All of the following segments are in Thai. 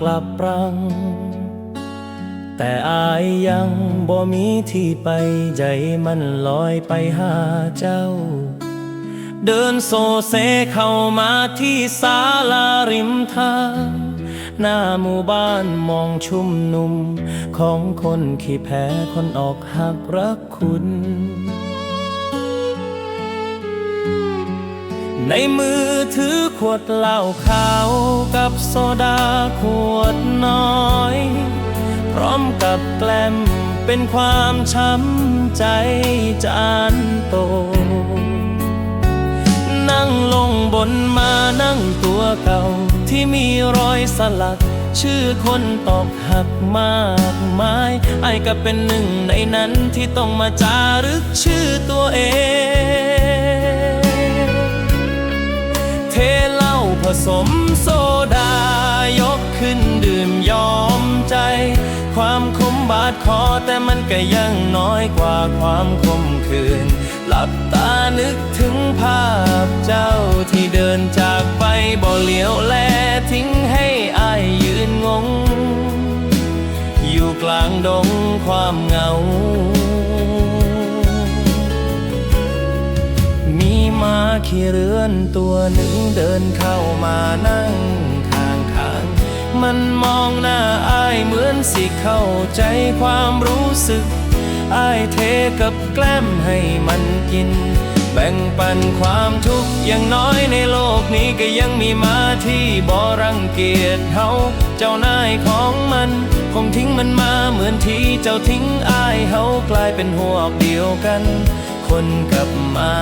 กลับรัง แต่อายยังบ่มีที่ไปใจมันลอยไปหาเจ้า เดินโซเซเข้ามาที่ศาลาริมทาง หน้าหมู่บ้านมองชุ่มนุ่ม ของคนขี้แพ้คนออกหักรักคุณ ในมือถือขวดเหล้าขาวกับโซดาขวดน้อย พร้อมกับแกล้มเป็นความช้ำใจจานโต นั่งลงบนมานั่งตัวเก่าที่มีรอยสลัก ชื่อคนตอกหักมากมาย ไอ้ก็เป็นหนึ่งในนั้นที่ต้องมาจารึกชื่อตัวเอง สมโซดายกขึ้นดื่มยอมใจ ความคมบาดคอแต่มันก็ยังน้อยกว่าความคมคืน หลับตานึกถึงภาพเจ้าที่เดินจากไปบ่เหลียวแลทิ้งให้อายยืนงง อยู่กลางดงความเหงา ม้าขี่เรือนตัวหนึ่งเดินเข้ามานั่งข้างทาง มันมองหน้าอายเหมือนสิเข้าใจความรู้สึกอายเทกับแกล้มให้มันกิน แบ่งปันความทุกข์อย่างน้อยในโลกนี้ก็ยังมีมาที่บ่รังเกียจเฮาเจ้านายของมันคงทิ้งมันมาเหมือนที่เจ้าทิ้งอายเฮากลายเป็นหวกเดียวกัน คนกับหมา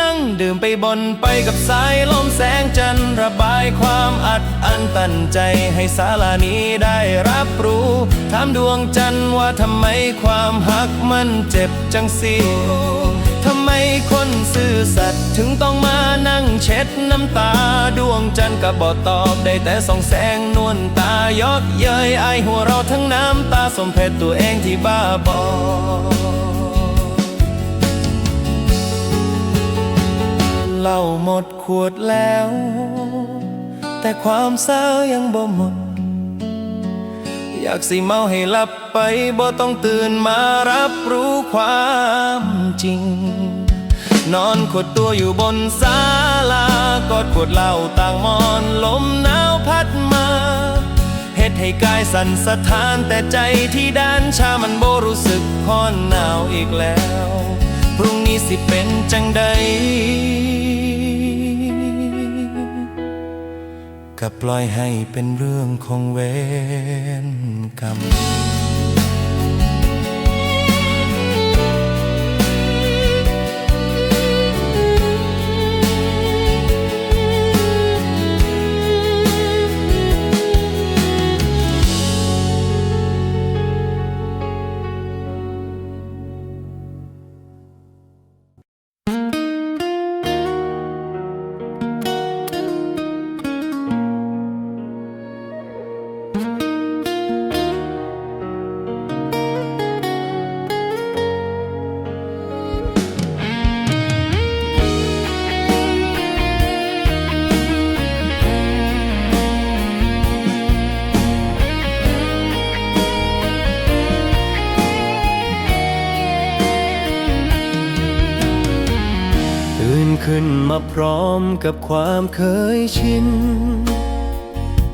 นั่งดื่มไปบนไปกับสายลมแสงจันทร์ระบายความอัดอั้นตันใจให้ศาลานี้ได้รับรู้ ถามดวงจันทร์ว่าทำไมความหักมันเจ็บจังสิ คนซื่อสัตย์ถึงต้องมานั่งเช็ดน้ำตาดวงจันทร์ก็บอกตอบได้แต่ส่องแสงนวลตายอกเย้ยไอหัวเราทั้งน้ำตาสมเพชตัวเองที่บ้าบอเหล้าหมดขวดแล้ว แต่ความเศร้ายังบ่หมด อยากสิเมาให้หลับไปบ่ต้องตื่นมารับรู้ความจริง นอนขดตัวอยู่บนศาลากอดขวดเหล้าต่างมอนลมหนาวพัดมาเฮ็ดให้กายสั่นสะท้านแต่ใจที่ด้านชามันโบรู้สึกค่อนหนาวอีกแล้ว พรุ่งนี้สิเป็นจังใดก็ปล่อยให้เป็นเรื่องของเวรกรรม ขึ้นมาพร้อมกับความเคยชิน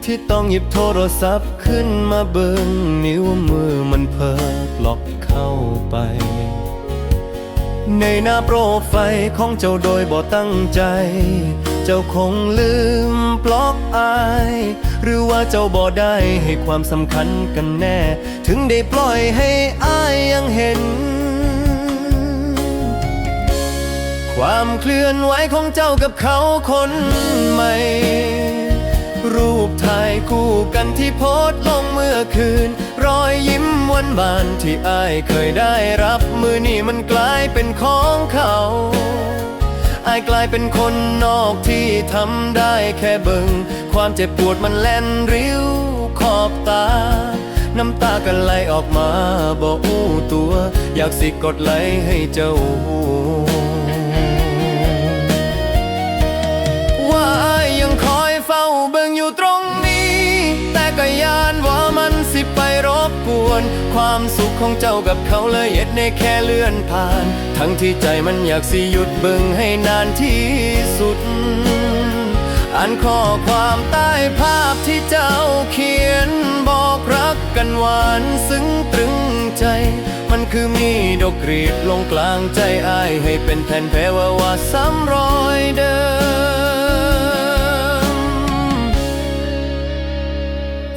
ที่ต้องหยิบโทรศัพท์ขึ้นมาเบิ่งนิ้วมือมันเพิกล็อกเข้าไป ในหน้าโปรไฟล์ของเจ้าโดยบ่ตั้งใจ เจ้าคงลืมบล็อกอาย หรือว่าเจ้าบ่ได้ให้ความสำคัญกันแน่ ถึงได้ปล่อยให้อายยังเห็น ความเคลื่อนไหวของเจ้ากับเขาคนใหม่ รูปถ่ายคู่กันที่โพสลงเมื่อคืน รอยยิ้มวานบานที่อายเคยได้รับมือนี่มันกลายเป็นของเขาอายกลายเป็นคนนอกที่ทำได้แค่เบิง ความเจ็บปวดมันแล่นริ้วขอบตา น้ำตากันไหลออกมาบอกอู้ตัว อยากสิกดไหลให้เจ้า ก็ยานว่ามันสิไปรบกวน ความสุขของเจ้ากับเขาเลยเอ็ดในแค่เลื่อนผ่าน ทั้งที่ใจมันอยากสิหยุดบึงให้นานที่สุดอันข้อความใต้ภาพที่เจ้าเขียนบอกรักกันหวานซึ้งตรึงใจ มันคือมีดอกกรีดลงกลางใจอายให้เป็นแผ่นแพ้ว่าวาซ้ำรอยเดิม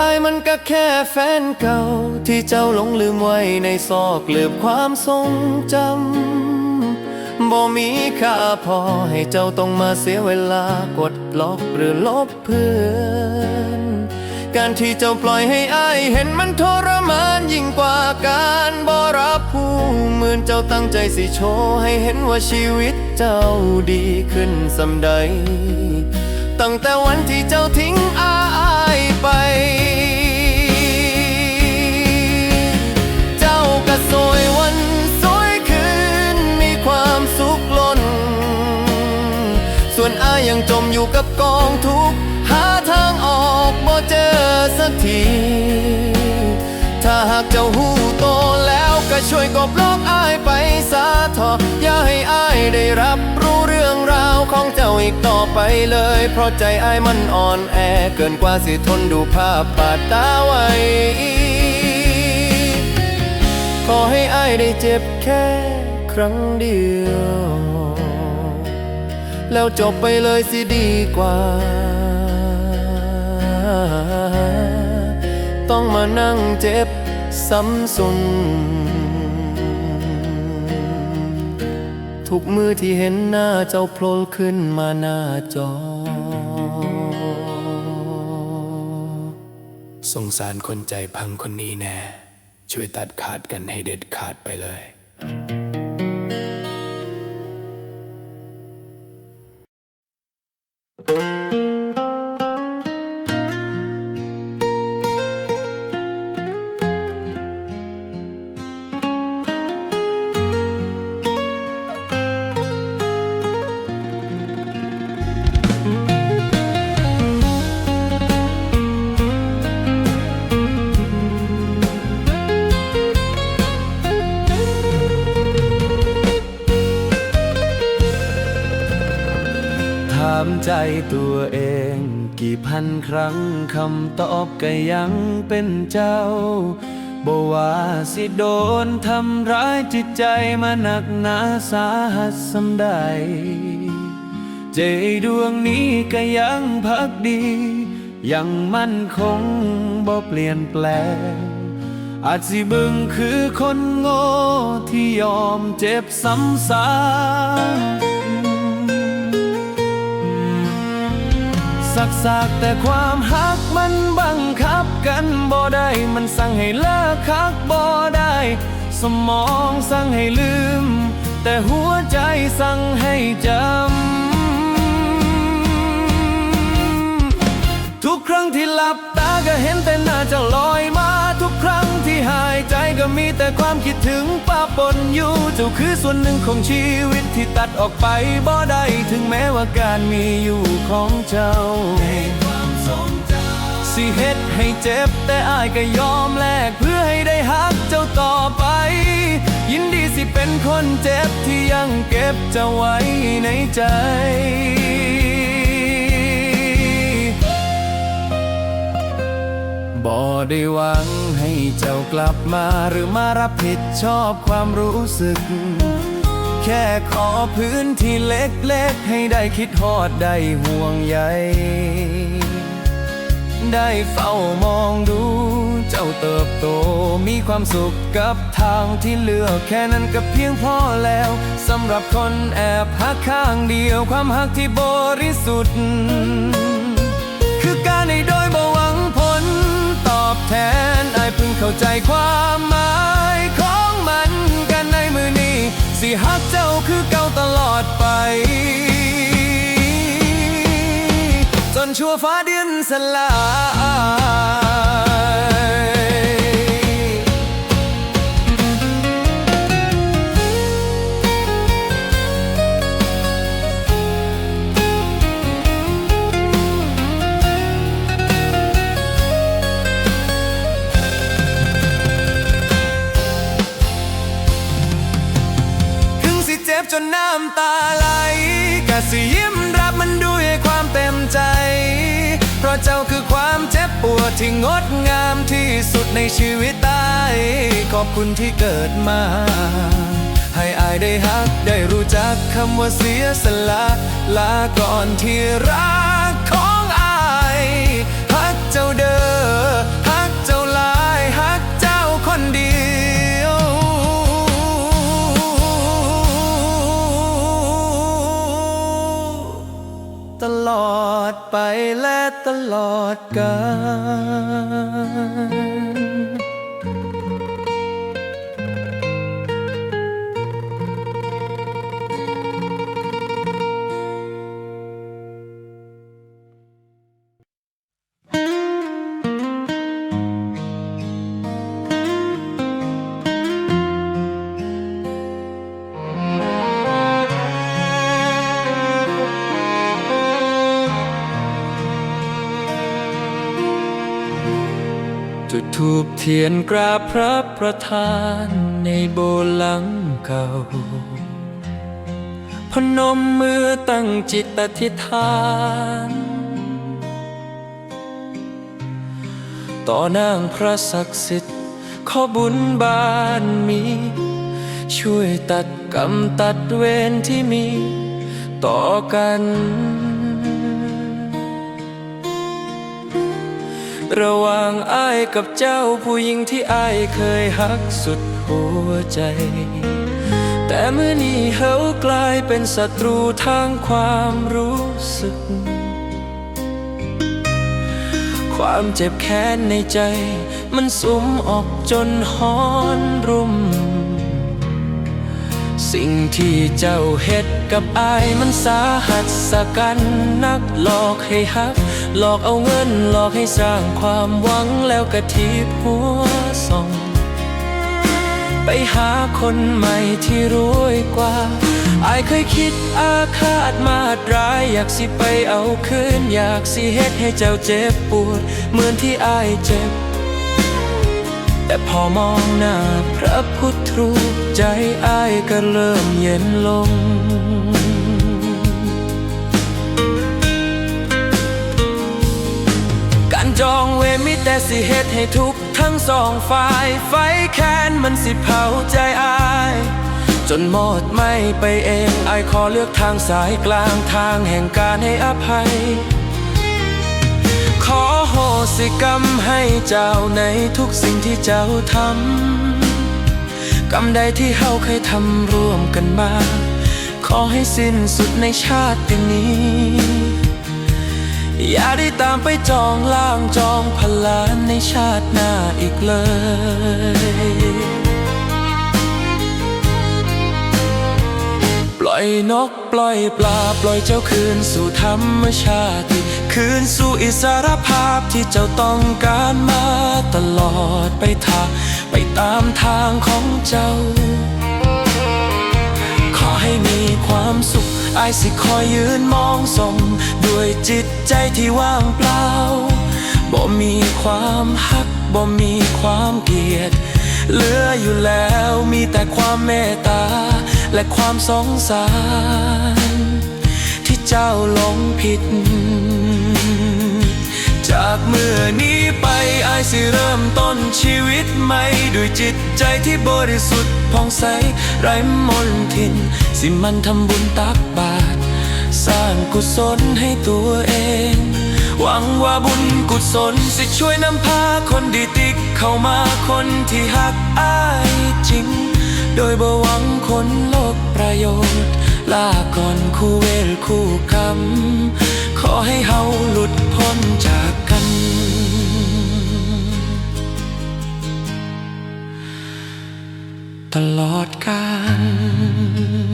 ไอ้มันก็แค่แฟนเก่า ที่เจ้าหลงลืมไว้ในซอกลืมความทรงจำบ่มีค่าพอให้เจ้าต้องมาเสียเวลากดล็อกหรือลบเพื่อนการที่เจ้าปล่อยให้อายเห็นมันทรมานยิ่งกว่าการบ่รับผู้เหมือนเจ้าตั้งใจสิโชว์ให้เห็นว่าชีวิตเจ้าดีขึ้นสำใดตั้งแต่วันที่เจ้าทิ้งอายไป ทุกข์หาทางออกบ่เจอสักที ถ้าหากเจ้าหูโตแล้วก็ช่วยกบลอกอายไปซาทออย่าให้อายได้รับรู้เรื่องราวของเจ้าอีกต่อไปเลย เพราะใจอายมันอ่อนแอเกินกว่าสิทนดูภาพบาดตาไว้ ขอให้อายได้เจ็บแค่ครั้งเดียว แล้วจบไปเลยสิดีกว่า ต้องมานั่งเจ็บซ้ำซุนทุกมือที่เห็นหน้าเจ้าโผล่ขึ้นมาหน้าจอ สงสารคนใจพังคนนี้แน่ ช่วยตัดขาดกันให้เด็ดขาดไปเลย ใจตัวเอง กี่พันครั้งคำตอบก็ยังเป็นเจ้าบ่ว่าสิโดนทำร้ายจิตใจมาหนักหนาสาหัสสำใด ใจดวงนี้ก็ยังพักดี ยังมั่นคงบ่เปลี่ยนแปลง อาจสิบึงคือคนโง่ที่ยอมเจ็บซ้ำซา สักสักแต่ความหักมันบังคับกันบ่ได้มันสั่งให้เลิกคักบ่ได้ สมองสั่งให้ลืม แต่หัวใจสั่งให้จำ ทุกครั้งที่หลับตาก็เห็นแต่หน้าจ้าลอยมา ทุกครั้งที่หายใจก็มีแต่ความคิดถึงป้าปนอยู่ เจ้าคือส่วนหนึ่งของชีวิต ที่ตัดออกไปบ่ได้ถึงแม้ว่าการมีอยู่ของเจ้า สิเฮ็ดให้เจ็บแต่อายก็ยอมแลกเพื่อให้ได้ฮักเจ้าต่อไป ยินดีสิเป็นคนเจ็บที่ยังเก็บเจ้าไว้ในใจบ่ได้หวังให้เจ้ากลับมาหรือมารับผิดชอบความรู้สึก แค่ขอพื้นที่เล็กๆ ให้ได้คิดฮอดได้ห่วงใยได้เฝ้ามองดู เจ้าเติบโตมีความสุขกับทางที่เลือกแค่นั้นก็เพียงพอแล้วสำหรับคนแอบหักข้างเดียวความหักที่บริสุทธิ์ คือการให้โดยบ่หวังผล ตอบแทนไอายเพิ่งเข้าใจความหมาย สิฮักเจ้าคือเก่าตลอดไป จนชั่วฟ้าดินสลาย ความเจ็บปวดที่งดงามที่สุดในชีวิตตายขอบคุณที่เกิดมา ให้อายได้ฮัก ได้รู้จักคำว่าเสียสละลาก่อนที่รัก ตลอดกาล จุดทูบเทียนกราบพระประธานในโบสถ์หลังเก่า พนมมือตั้งจิตอธิษฐาน ต่อนางพระศักดิ์สิทธิ์ขอบุญบารมี ช่วยตัดกรรมตัดเวรที่มีต่อกัน ระหว่างอ้ายกับเจ้าผู้หญิงที่อ้ายเคยหักสุดหัวใจ แต่เมื่อนี้เฮากลายเป็นศัตรูทางความรู้สึก ความเจ็บแค้นในใจ มันสุมออกจนฮ้อนรุม สิ่งที่เจ้าเฮ็ดกับอายมันสาหัสสกันนักหลอกให้ฮัก หลอกเอาเงินหลอกให้สร้างความหวังแล้วกะทีหัวส่องไปหาคนใหม่ที่รวยกว่า อายเคยคิดอาฆาตมาดร้าย อยากสิไปเอาคืน อยากสิเฮ็ดให้เจ้าเจ็บปวด เหมือนที่อายเจ็บ แต่พอมองหน้าพระพุทธรูปใจอายก็เริ่มเย็นลง จองเวมีแต่สิเหตุให้ทุกทั้งสองฝ่าย ไฟแค้นมันสิเผาใจอาย จนหมดไม่ไปเองไอขอเลือกทางสายกลางทางแห่งการให้อภัย ขอโหสิกรรมให้เจ้าในทุกสิ่งที่เจ้าทำกรรมใดที่เฮาเคยทำร่วมกันมา ขอให้สิ้นสุดในชาตินี้ อย่าได้ตามไปจองล่างจองพลานในชาติหน้าอีกเลยปล่อยนกปล่อยปลาปล่อยเจ้าคืนสู่ธรรมชาติ คืนสู่อิสรภาพที่เจ้าต้องการมาตลอดไปทางไปตามทางของเจ้า ขอให้มีความสุข อายสิคอยยืนมองส่งด้วยจิตใจที่ว่างเปล่า บ่มีความฮัก บ่มีความเกลียด เหลืออยู่แล้วมีแต่ความเมตตา และความสงสาร ที่เจ้าหลงผิด จากเมื่อนี้ไปอายสิเริ่มต้นชีวิตใหม่ด้วยจิตใจที่บริสุทธิ์ผ่องใสไร้มนทิน สิมันทำบุญตักบาตรสร้างกุศลให้ตัวเอง หวังว่าบุญกุศลสิช่วยนำพาคนดีติกเข้ามาคนที่หักอายจริง โดยบ่หวังคนโลกประโยชน์ลาก่อนคู่เวรคู่กรรมขอให้เฮาหลุด พ้นจากกัน ตลอดกาล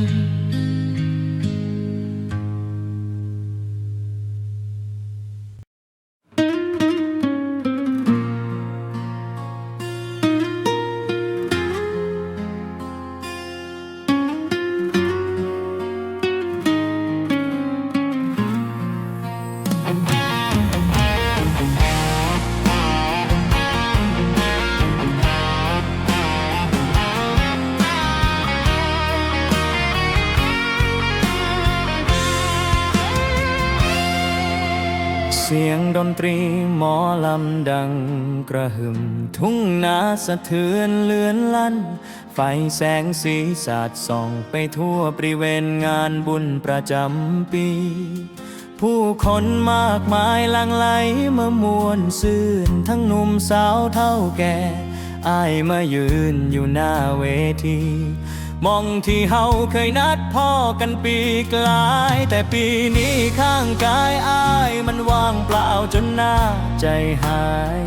ตรีหมอลำดังกระหึ่ม ทุ่งนาสะเทือนเลือนลั่น ไฟแสงสีสาดส่องไปทั่วบริเวณงานบุญประจำปี ผู้คนมากมายลังไหลมามวนซื่น ทั้งหนุ่มสาวเท่าแก่อายมายืนอยู่หน้าเวที มองที่เฮาเคยนัดพ่อกันปีกลาย แต่ปีนี้ข้างกายอายมันว่างเปล่าจนหน้าใจหาย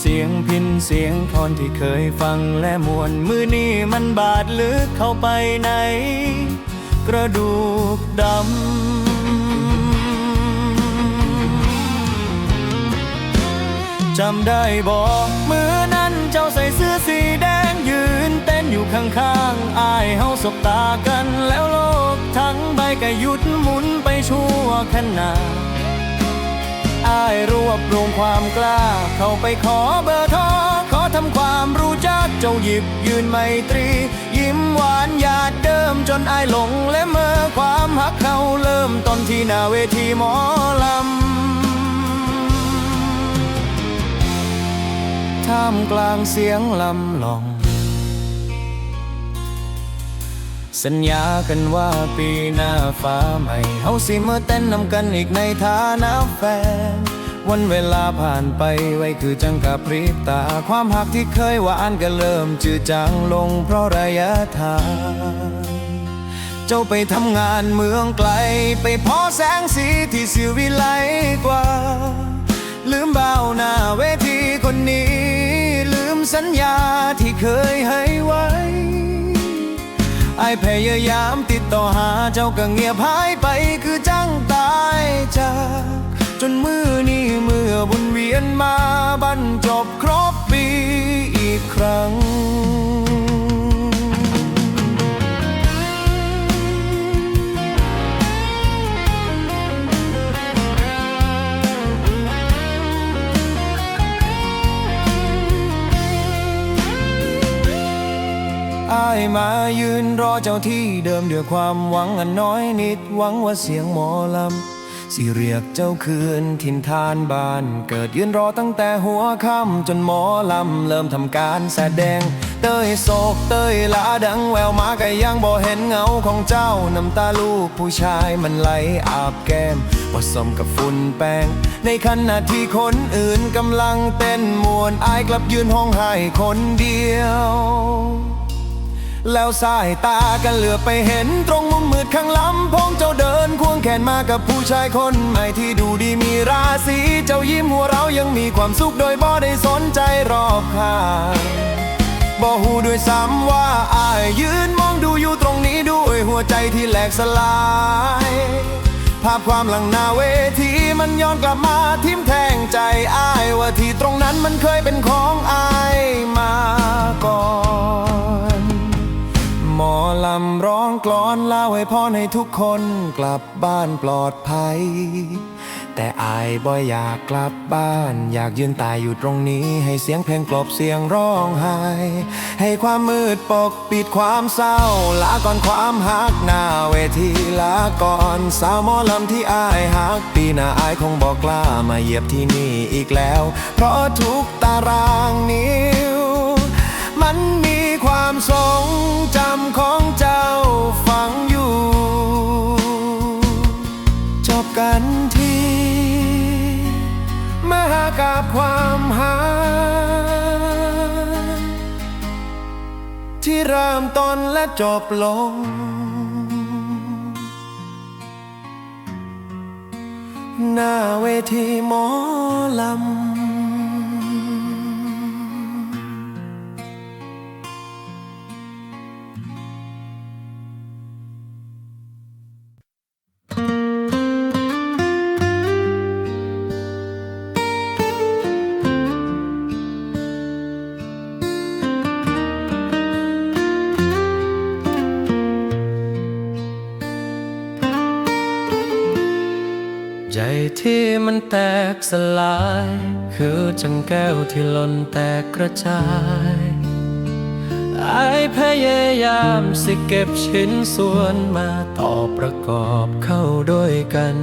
เสียงพินเสียงทอนที่เคยฟังและมวนมือนี้มันบาดลึกเข้าไปใน กระดูกดำจำได้บอกมือนั้นเจ้าใส่เสื้อสี ข้างๆอายเฮาสบตากันแล้วโลกทั้งใบก็หยุดหมุนไปชั่วขณะอายรวบรวมความกล้า เข้าไปขอเบอร์โทรขอทำความรู้จักเจ้าหยิบยืนไมตรี ยิ้มหวานหยาดเดิมจนอายหลงและเมื่อความหักเขาเริ่มต้นที่หน้าเวทีหมอลำท่ามกลางเสียงลำลอง สัญญากันว่าปีหน้าฟ้าใหม่เฮาสิมาเต้นนำกันอีกในฐานะแฟน วันเวลาผ่านไปไวคือจังกับพริบตา ความหักที่เคยหวานก็เริ่มจืดจางลงเพราะระยะทาง เจ้าไปทำงานเมืองไกล ไปพอแสงสีที่สิวิไลกว่า ลืมเบาหน้าเวทีคนนี้ ลืมสัญญาที่เคยให้ไว้ ไอพยายามติดต่อหาเจ้าก็เงียบหายไปคือจังตายจาก จนมือนี้เมื่อบุญเวียนมาบรรจบครบปีอีกครั้ง อายมายืนรอเจ้าที่เดิมด้วยความหวังอันน้อยนิดหวังว่าเสียงหมอลำสิเรียกเจ้าคืนถิ่นทานบ้าน เกิดยืนรอตั้งแต่หัวค่ำจนหมอลำเริ่มทำการแสดง เต้ยโศกเต้ยลาดังแววมาก็ยังบ่เห็นเงาของเจ้าน้ำตาลูกผู้ชายมันไหลอาบแก้มผสมกับฝุ่นแป้ง ในขณะที่คนอื่นกำลังเต้นมวนอายกลับยืนห้องไห้คนเดียว แล้วสายตากันเหลือไปเห็นตรงมุมมืดข้างลำโพงเจ้าเดินควงแขนมากับผู้ชายคนใหม่ที่ดูดีมีราศีเจ้ายิ้มหัวเรายังมีความสุขโดยบ่ได้สนใจรอบข้างบ่หูด้วยซ้ำว่าอายยืนมองดูอยู่ตรงนี้ด้วยหัวใจที่แหลกสลายภาพความหลังนาเวทีมันย้อนกลับมาทิ่มแทงใจอายว่าที่ตรงนั้นมันเคยเป็นของ อนเล่าให้พ่อให้ทุกคนกลับบ้านปลอดภัย แต่อายบ่อยากกลับบ้าน อยากยืนตายอยู่ตรงนี้ ให้เสียงเพลงกลบเสียงร้องไห้ ให้ความมืดปกปิดความเศร้าลาก่อนความหักหน้าเวทีลาก่อนสาวมอลำที่อายหักปีหน้าอายคงบอกกล้ามาเหยียบที่นี่อีกแล้ว เพราะทุกตารางนิ้ว มันมีความทรงจำของเจ้า นที่มหากาบความหา ที่เริ่มต้นและจบลง หน้าเวทีหมอลำ แตกสลาย คือจังแก้วที่หล่นแตกกระจายไอายพยายามสิเก็บชิ้นส่วนมาต่อประกอบเข้าด้วยกัน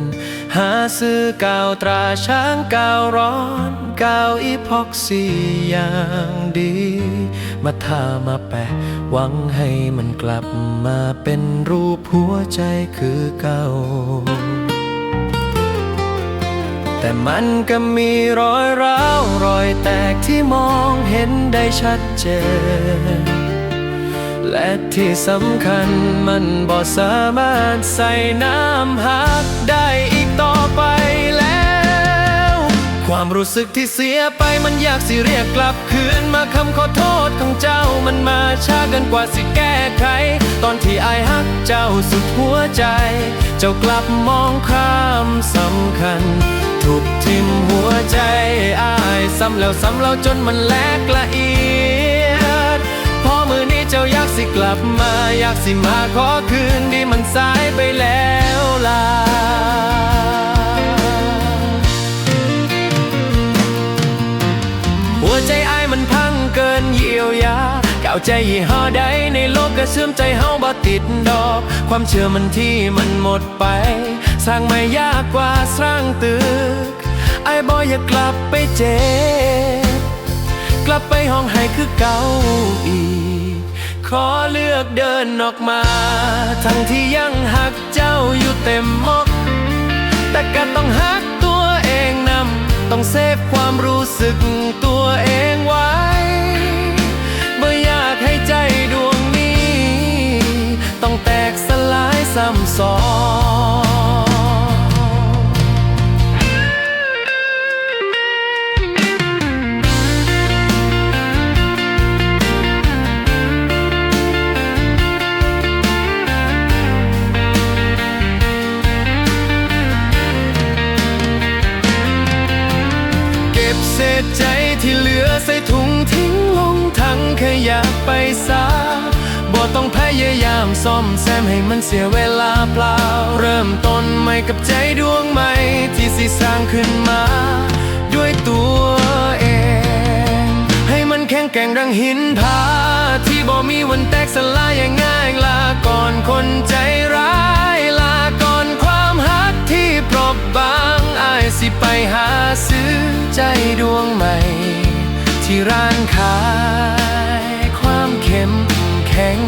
หาซื้อกาวตราช้างกาวร้อนกาวอีพ็อกซี่อย่างดี มาทามาแปะ หวังให้มันกลับมาเป็นรูปหัวใจคือเก่า แต่มันก็มีรอยร้าวรอยแตกที่มองเห็นได้ชัดเจน และที่สำคัญมันบ่สามารถใส่น้ำหักได้อีกต่อไปแล้ว ความรู้สึกที่เสียไปมันอยากสิเรียกกลับคืนมาคำขอโทษของเจ้ามันมาช้าเกินกว่าสิแก้ไข ตอนที่อายฮักเจ้าสุดหัวใจ เจ้ากลับมองข้ามสำคัญ ทุบทิมหัวใจอายซ้ำแล้วซ้ำแล้วจนมันแหลกละเอียด พอมือนี้เจ้าอยากสิกลับมา อยากสิมาขอคืนดีมันสายไปแล้วล่ะหัวใจอายมันพังเกินเยียวยาก้าใจยี่ห้อใดในโลกก็เสื่อมใจเฮาบ่ติดดอก ความเชื่อมันที่มันหมดไป สร้างไม่ยากกว่าสร้างตึก ไอ้ายอยากกลับไปเจ็บ กลับไปห้องให้คือเก่าอีก ขอเลือกเดินออกมา ทั้งที่ยังหักเจ้าอยู่เต็มมอก แต่ก็ต้องหักตัวเองนำ ต้องเซฟความรู้สึกตัวเองไว้บ่อยากให้ใจดวงนี้ ต้องแตกสลายซ้ำสอง ษใจที่เหลือใส่ถุงทิ้งลงถังขยะไปซะบ่ต้องพยายามซ่อมแซมให้มันเสียเวลาเปล่า เริ่มต้นใหม่กับใจดวงใหม่ ที่สิสร้างขึ้นมา ด้วยตัวเอง ให้มันแข็งแกร่งดังหินผาที่บ่มีวันแตกสลายอย่างง่ายลาก่อนคนใจร้ายลาก่อนความฮักที่เปรบบางอายสิไปหาซื้อ ใจดวงใหม่ ที่ร้านขายความเข้มแข็ง